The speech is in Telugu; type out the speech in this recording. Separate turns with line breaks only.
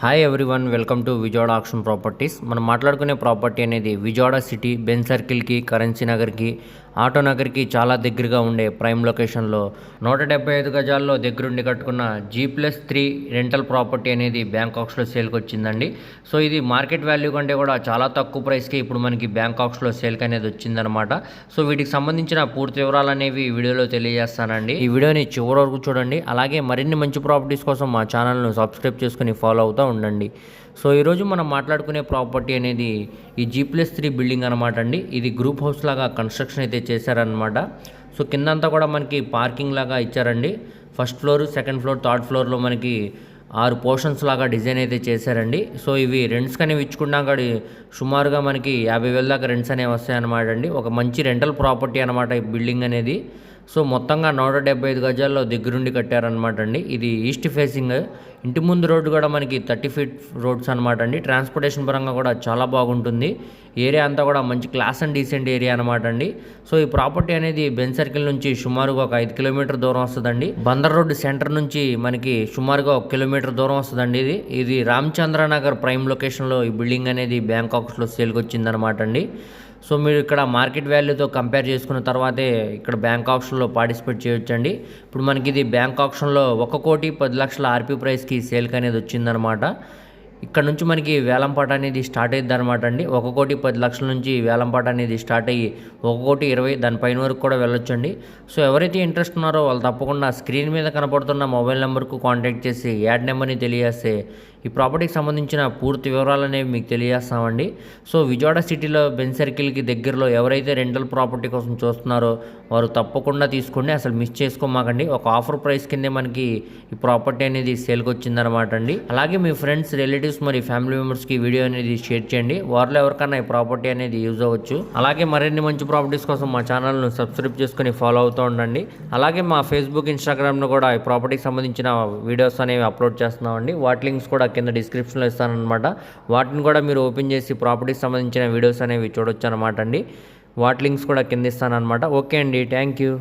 Hi everyone welcome to Vijayawada auction properties మనం మాట్లాడుకునే ప్రాపర్టీ అనేది విజయవాడ సిటీ బెన్ సర్కిల్కి కరెన్సీ నగర్కి ఆటో నగర్కి చాలా దగ్గరగా ఉండే ప్రైమ్ లొకేషన్లో నూట డెబ్బై ఐదు గజాల్లో దగ్గరుండి కట్టుకున్న G plus three rental property అనేది బ్యాంకాక్స్లో సేల్కి వచ్చిందండి. సో ఇది మార్కెట్ వాల్యూ కంటే కూడా చాలా తక్కువ ప్రైస్కి ఇప్పుడు మనకి బ్యాంకాక్స్లో సేల్కి అనేది వచ్చిందనమాట సో వీటికి సంబంధించిన పూర్తి వివరాలు అనేవి ఈ వీడియోలో తెలియజేస్తానండి. ఈ వీడియోని చివరి వరకు చూడండి. అలాగే మరిన్ని మంచి ప్రాపర్టీస్ కోసం మా ఛానల్ను సబ్స్క్రైబ్ చేసుకుని ఫాలో అవుతాం. ఉండండి. సో ఈరోజు మనం మాట్లాడుకునే ప్రాపర్టీ అనేది ఈ జీ ప్లస్ త్రీ బిల్డింగ్ అనమాట అండి. ఇది గ్రూప్ హౌస్ లాగా కన్స్ట్రక్షన్ అయితే చేశారనమాట సో కిందంతా కూడా మనకి పార్కింగ్ లాగా ఇచ్చారండి. First floor second floor third ఫ్లోర్లో మనకి ఆరు పోర్షన్స్ లాగా డిజైన్ అయితే చేశారండి. సో ఇవి రెంట్స్ అనేవి ఇచ్చుకున్నా సుమారుగా మనకి యాభై వేల దాకా రెంట్స్ అనేవి వస్తాయి అనమాట అండి. ఒక మంచి రెంటల్ ప్రాపర్టీ అనమాట ఈ బిల్డింగ్ అనేది. సో మొత్తంగా నూట డెబ్బై ఐదు గజాల్లో దగ్గరుండి కట్టారనమాట అండి. ఇది ఈస్ట్ ఫేసింగ్. ఇంటి ముందు రోడ్డు కూడా మనకి థర్టీ ఫీట్ రోడ్స్ అనమాట అండి. ట్రాన్స్పోర్టేషన్ పరంగా కూడా చాలా బాగుంటుంది. ఏరియా అంతా కూడా మంచి క్లాస్ అండ్ డీసెంట్ ఏరియా అనమాట అండి. సో ఈ ప్రాపర్టీ అనేది బెన్ సర్కిల్ నుంచి సుమారుగా ఒక ఐదు కిలోమీటర్ దూరం వస్తుందండి. బందర్ రోడ్డు సెంటర్ నుంచి మనకి సుమారుగా ఒక కిలోమీటర్ దూరం వస్తుందండి ఇది. ఇది రామచంద్ర నగర్ ప్రైమ్ లొకేషన్లో ఈ బిల్డింగ్ అనేది బ్యాంకాక్స్లో సేల్కి వచ్చిందనమాట అండి. సో మీరు ఇక్కడ మార్కెట్ వాల్యూతో కంపేర్ చేసుకున్న తర్వాతే ఇక్కడ బ్యాంక్ ఆప్షన్లో పార్టిసిపేట్ చేయొచ్చండి. ఇప్పుడు మనకి ఇది బ్యాంక్ ఆప్షన్లో ఒక కోటి పది లక్షల ఆర్పీ ప్రైస్కి సేల్కి అనేది వచ్చిందనమాట. ఇక్కడ నుంచి మనకి వేలంపాట అనేది స్టార్ట్ అయ్యింది అనమాట అండి. ఒక కోటి పది లక్షల నుంచి వేలంపాట అనేది స్టార్ట్ అయ్యి ఒక కోటి ఇరవై దానిపైన వరకు కూడా వెళ్ళొచ్చండి. సో ఎవరైతే ఇంట్రెస్ట్ ఉన్నారో వాళ్ళు తప్పకుండా స్క్రీన్ మీద కనపడుతున్న మొబైల్ నెంబర్కు కాంటాక్ట్ చేసి యాడ్ నెంబర్ని తెలియజేస్తే ఈ ప్రాపర్టీకి సంబంధించిన పూర్తి వివరాలు అనేవి మీకు తెలియజేస్తామండి. సో విజయవాడ సిటీలో బెన్ సర్కిల్కి దగ్గరలో ఎవరైతే రెంటల్ ప్రాపర్టీ కోసం చూస్తున్నారో వారు తప్పకుండా తీసుకోండి. అసలు మిస్ చేసుకోమాకండి. ఒక ఆఫర్ ప్రైస్ కిందే మనకి ఈ ప్రాపర్టీ అనేది సేల్కి వచ్చిందనమాట అండి. అలాగే మీ ఫ్రెండ్స్ రిలేటివ్స్ మరి ఫ్యామిలీ మెంబర్స్కి వీడియో అనేది షేర్ చేయండి. వారిలో ఎవరికైనా ఈ ప్రాపర్టీ అనేది యూజ్ అవ్వచ్చు. అలాగే మరిన్ని మంచి ప్రాపర్టీస్ కోసం మా ఛానల్ను సబ్స్క్రైబ్ చేసుకుని ఫాలో అవుతూ ఉండండి. అలాగే మా ఫేస్బుక్ ఇన్స్టాగ్రామ్లో కూడా ఈ ప్రాపర్టీకి సంబంధించిన వీడియోస్ అనేవి అప్లోడ్ చేస్తున్నామండి. వాటి లింక్స్ కూడా కింద డిస్క్రిప్షన్లో ఇస్తానమాట వాటిని కూడా మీరు ఓపెన్ చేసి ప్రాపర్టీకి సంబంధించిన వీడియోస్ అనేవి చూడొచ్చు అనమాట అండి. వాటి లింక్స్ కూడా కింద ఇస్తానమాట ఓకే అండి థ్యాంక్ యూ